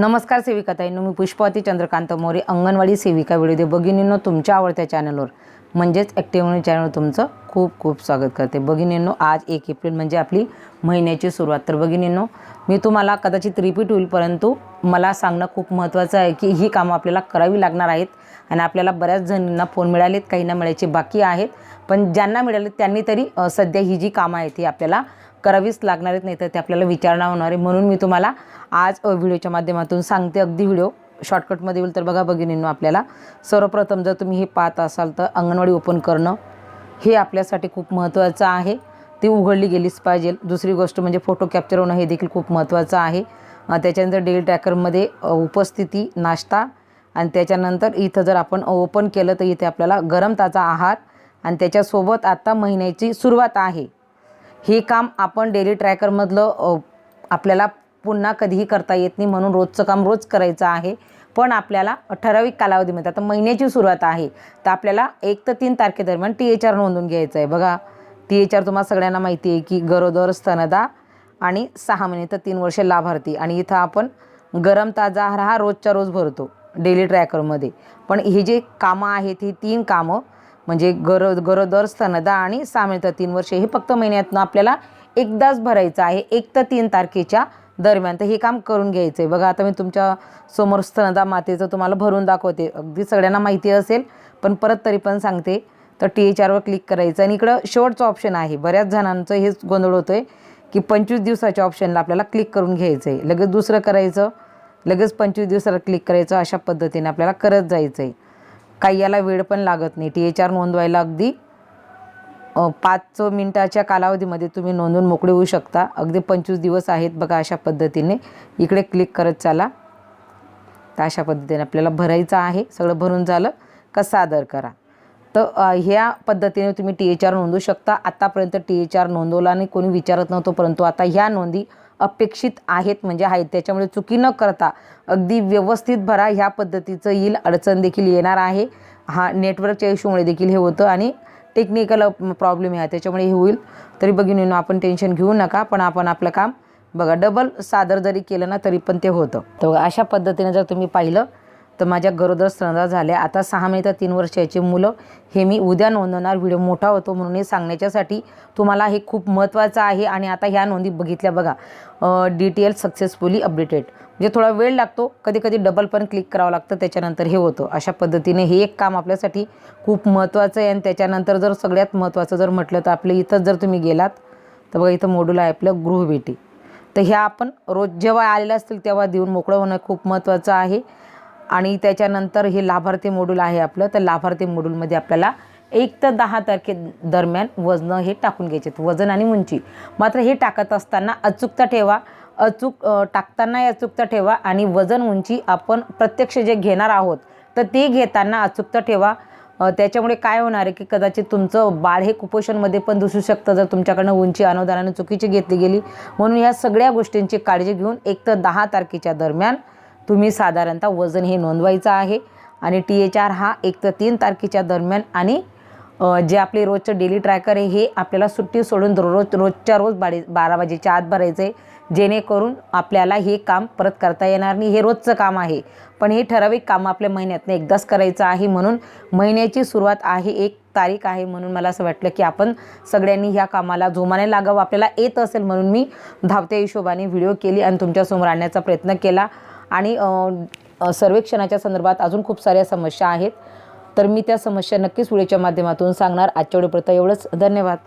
नमस्कार सेविकाताईंनो मी पुष्पावती चंद्रकांत मोरे अंगणवाडी सेविका व्हिडिओ दे भगिनींनो तुमच्या आवडत्या चॅनलवर म्हणजेच ॲक्टिव्ह चॅनल तुमचं खूप खूप स्वागत करते. भगिनींनो आज एक एप्रिल म्हणजे आपली महिन्याची सुरुवात. तर भगिनींनो मी तुम्हाला कदाचित रिपीट होईल परंतु मला सांगणं खूप महत्त्वाचं आहे की ही कामं आपल्याला करावी लागणार आहेत आणि आपल्याला बऱ्याच जणींना फोन मिळालेत काहींना मिळायचे बाकी आहेत. पण ज्यांना मिळाले त्यांनी तरी सध्या ही जी कामं आहेत ती आपल्याला करावीच लागणार आहेत नाही तर ते आपल्याला विचारणा होणार आहे. म्हणून मी तुम्हाला आज व्हिडिओच्या माध्यमातून सांगते अगदी व्हिडिओ शॉर्टकटमध्ये येईल तर बघा भगिनींनो आपल्याला. सर्वप्रथम जर तुम्ही हे पाहत असाल तर अंगणवाडी ओपन करणं हे आपल्यासाठी खूप महत्त्वाचं आहे. ती उघडली गेलीच पाहिजे. दुसरी गोष्ट म्हणजे फोटो कॅप्चर होणं हे देखील खूप महत्त्वाचं आहे. त्याच्यानंतर डेली ट्रॅकरमध्ये उपस्थिती नाश्ता आणि त्याच्यानंतर इथं जर आपण ओपन केलं तर इथे आपल्याला गरम ताजा आहार आणि त्याच्यासोबत आत्ता महिन्याची सुरुवात आहे. हे काम आपण डेली ट्रॅकरमधलं आपल्याला पुन्हा कधीही करता येत नाही म्हणून रोजचं काम रोज करायचं आहे. पण आपल्याला ठराविक कालावधीमध्ये आता महिन्याची सुरुवात आहे. तर आपल्याला एक ते तीन तारखेदरम्यान टी एच आर नोंदून घ्यायचं आहे बघा टी एच आर तुम्हाला सगळ्यांना माहिती आहे की गरोदर स्तनदा आणि सहा महिने तर तीन वर्षे लाभार्थी. आणि इथं आपण गरम ताजा आहार हा रोजच्या रोज भरतो डेली ट्रॅकरमध्ये. पण ही जे कामं आहेत ही तीन कामं म्हणजे गरो गरोदर स्तनदा आणि सहा महिने तर तीन वर्षे हे फक्त महिन्यातनं आपल्याला एकदाच भरायचं आहे. एक तर तीन तारखेच्या दरम्यान. तर हे काम करून घ्यायचं आहे बघा आता मी तुमच्यासमोर स्तनदा मातेचं तुम्हाला भरून दाखवते. अगदी सगळ्यांना माहिती असेल पण परत तरी पण सांगते. तर टी एच आरवर क्लिक करायचं. आणि इकडं शेवटचं ऑप्शन आहे. बऱ्याच जणांचं हेच गोंधळ होतं आहे की पंचवीस दिवसाच्या ऑप्शनला आपल्याला क्लिक करून घ्यायचं आहे लगेच दुसरं करायचं. लगेच पंचवीस दिवसाला क्लिक करायचं. अशा पद्धतीने आपल्याला करत जायचं आहे काही याला वेळ पण लागत नाही. टी एच आर नोंदवायला अगदी पाच मिनटाच्या कालावधीमध्ये तुम्ही नोंदवून मोकळे होऊ शकता. अगदी पंचवीस दिवस आहेत बघा अशा पद्धतीने. इकडे क्लिक करत चाला. तर अशा पद्धतीने आपल्याला भरायचं आहे. सगळं भरून झालं का सादर करा. तर ह्या पद्धतीने तुम्ही टी एच आर नोंदवू शकता. आत्तापर्यंत टी एच आर नोंदवला आणि कोणी विचारत नव्हतं परंतु आता ह्या नोंदी अपेक्षित आहेत. म्हणजे आहेत. त्याच्यामुळे चुकी न करता अगदी व्यवस्थित भरा. ह्या पद्धतीचं येईल. अडचण देखील येणार आहे. हा नेटवर्कच्या इश्यूमुळे देखील हे होतं. आणि टेक्निकल प्रॉब्लेम आहे त्याच्यामुळे हे होईल. तरी बघिनीनं आपण टेन्शन घेऊ नका पण आपण आपलं काम बघा डबल सादर जरी केलं ना तरी पण ते होतं. तर अशा पद्धतीने जर तुम्ही पाहिलं तर माझ्या गरोदर स्तनदा झाल्या. आता सहा महिने तर तीन वर्षाची मुलं. हे मी उद्या नोंदवणार. व्हिडिओ मोठा होतो म्हणून हे सांगण्याच्यासाठी तुम्हाला हे खूप महत्त्वाचं आहे आणि आता ह्या नोंदी बघितल्या बघा. D T L successfully updated म्हणजे थोडा वेळ लागतो. कधी कधी डबल पण क्लिक करावं लागतं. त्याच्यानंतर हे होतं. अशा पद्धतीने हे एक काम आपल्यासाठी खूप महत्त्वाचं आहे. आणि त्याच्यानंतर जर सगळ्यात महत्त्वाचं जर म्हटलं तर आपलं इथंच जर तुम्ही गेलात तर बघा इथं मॉड्यूल आहे आपलं गृहभेटी तर ह्या आपण रोज जेव्हा आलेल्या असतील तेव्हा देऊन मोकळं होणं खूप महत्त्वाचं आहे. आणि त्याच्यानंतर हे लाभार्थी मॉड्यूल आहे आपलं. तर लाभार्थी मॉड्यूलमध्ये आपल्याला एक तर दहा तारखे दरम्यान वजनं हे टाकून घ्यायचे. वजन आणि उंची. मात्र हे टाकत असताना अचूकता ठेवा. अचूक टाकताना टाकतानाही अचूकता ठेवा आणि वजन उंची आपण प्रत्यक्ष जे घेणार आहोत तर ते घेताना अचूकता ठेवा. त्याच्यामुळे काय होणार आहे की कदाचित तुमचं बाळ हे कुपोषणमध्ये पण दिसू शकतं. जर तुमच्याकडनं उंची अनुदानाने चुकीची घेतली गेली. म्हणून या सगळ्या गोष्टींची काळजी घेऊन एक तर दहा तारखेच्या दरम्यान तुम्ही साधारणतः वजन हे नोंदवायचं आहे. आणि टी एच आर हा एक तर तीन तारखेच्या दरम्यान आणि जे आपले रोजचं डेली ट्रॅकर आहे हे आपल्याला सुट्टी सोडून दररोज रोजच्या रोज बाडे बारा वाजेच्या आत भरायचं आहे. जेणेकरून आपल्याला हे काम परत करता येणार नाही. हे रोजचं काम आहे. पण हे ठराविक काम आपल्या महिन्यातनं एकदाच करायचं आहे म्हणून महिन्याची सुरुवात आहे एक तारीख आहे म्हणून मला असं वाटलं की आपण सगळ्यांनी ह्या कामाला जोमाने लागावं. आपल्याला येत असेल म्हणून मी धावत्या हिशोबाने व्हिडिओ केली आणि तुमच्यासमोर आणण्याचा प्रयत्न केला. आणि सर्वेक्षणाच्या संदर्भात अजून खूप साऱ्या समस्या आहेत. तर मी त्या समस्या नक्कीच व्हिडिओच्या माध्यमातून सांगणार. आजच्या व्हिडिओपर्यंत एवढंच. धन्यवाद.